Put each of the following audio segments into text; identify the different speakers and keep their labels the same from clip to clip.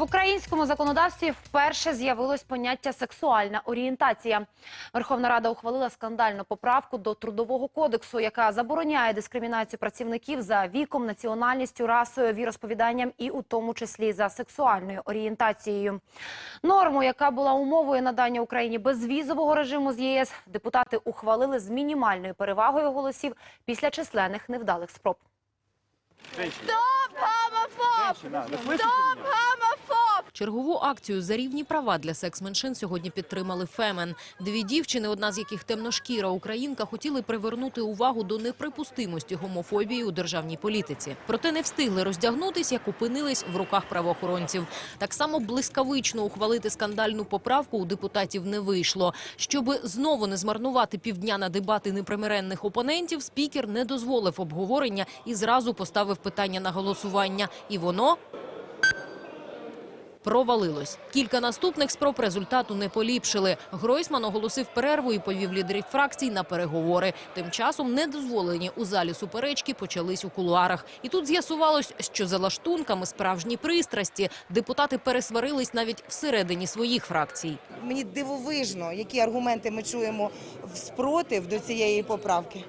Speaker 1: В українському законодавстві вперше з'явилось поняття сексуальна орієнтація. Верховна Рада ухвалила скандальну поправку до трудового кодексу, яка забороняє дискримінацію працівників за віком, національністю, расою, віросповіданням і у тому числі за сексуальною орієнтацією. Норму, яка була умовою надання Україні безвізового режиму з єС, депутати ухвалили з мінімальною перевагою голосів після численних невдалих спроб.
Speaker 2: Чергову акцію за рівні права для секс-меншин сьогодні підтримали Фемен. Дві дівчини, одна з яких темношкіра українка, хотіли привернути увагу до неприпустимості гомофобії у державній політиці. Проте не встигли роздягнутись, як опинились в руках правоохоронців. Так само блискавично ухвалити скандальну поправку у депутатів не вийшло. Щоби знову не змарнувати півдня на дебати непримиренних опонентів, спікер не дозволив обговорення і зразу поставив питання на голосування. І воно провалилось. Кілька наступних спроб результату не поліпшили. Гройсман оголосив перерву і повів лідерів фракцій на переговори. Тим часом недозволені у залі суперечки почались у кулуарах. І тут з'ясувалось, що за лаштунками справжні пристрасті депутати пересварились навіть всередині своїх фракцій.
Speaker 3: Мені дивовижно, які аргументи ми чуємо в спротив до цієї поправки.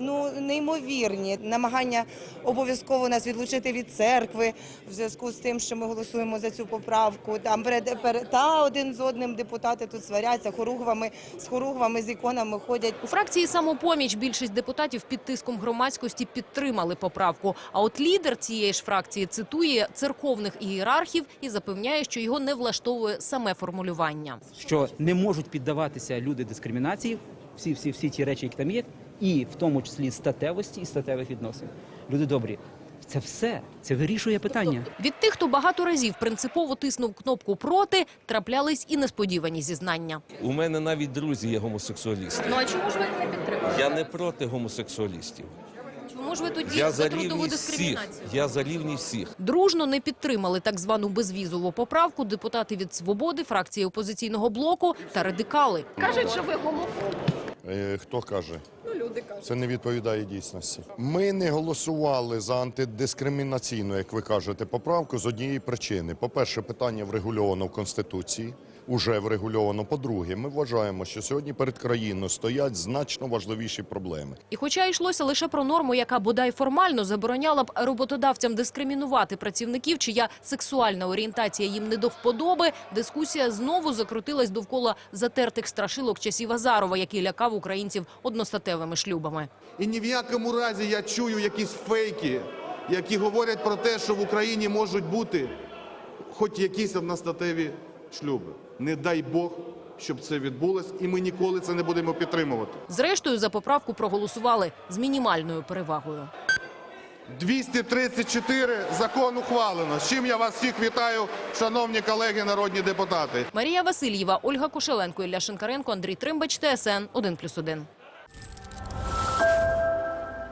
Speaker 3: Ну, неймовірні намагання обов'язково нас відлучити від церкви в зв'язку з тим, що ми голосуємо за цю поправку. Там перед, перед та один з одним депутати тут сваряться хоругвами з хоругвами з іконами ходять.
Speaker 2: У фракції «Самопоміч» більшість депутатів під тиском громадськості підтримали поправку. А от лідер цієї ж фракції цитує церковних ієрархів і запевняє, що його не влаштовує саме формулювання.
Speaker 4: що не можуть піддаватися люди дискримінації, всі, всі, всі ті речі, які там є, і в тому числі статевості і статевих відносин. Люди добрі, це все це вирішує питання.
Speaker 2: Від тих, хто багато разів принципово тиснув кнопку проти, траплялись і несподівані зізнання.
Speaker 5: У мене навіть друзі є гомосексуалісти.
Speaker 2: Ну а чому ж ви не підтримуєте?
Speaker 5: Я не проти гомосексуалістів.
Speaker 2: Чому ж ви тоді
Speaker 5: Я
Speaker 2: за трудову
Speaker 5: рівність всіх.
Speaker 2: дискримінацію?
Speaker 5: Я за рівність всіх.
Speaker 2: Дружно не підтримали так звану безвізову поправку депутати від «Свободи», фракції опозиційного блоку та радикали.
Speaker 6: Кажуть, що ви Е, Хто каже? Люди кажуть. Це не відповідає дійсності. Ми не голосували за антидискримінаційну, як ви кажете, поправку з однієї причини. По-перше, питання врегульовано в Конституції, уже врегульовано. По-друге, ми вважаємо, що сьогодні перед країною стоять значно важливіші проблеми.
Speaker 2: І хоча йшлося лише про норму, яка бодай формально забороняла б роботодавцям дискримінувати працівників, чия сексуальна орієнтація їм не до вподоби, дискусія знову закрутилась довкола затертих страшилок часів Азарова, який лякав українців одностатевими шлюбами.
Speaker 7: І ні в якому разі я чую якісь фейки, які говорять про те, що в Україні можуть бути хоч якісь одностатеві шлюби. Не дай Бог, щоб це відбулось, і ми ніколи це не будемо підтримувати.
Speaker 2: Зрештою, за поправку проголосували з мінімальною перевагою.
Speaker 7: 234 закон ухвалено. З чим я вас всіх вітаю, шановні колеги народні депутати.
Speaker 2: Марія Васильєва, Ольга Кошеленко, Ілля Шинкаренко, Андрій Тримбач, ТСН 1+,1.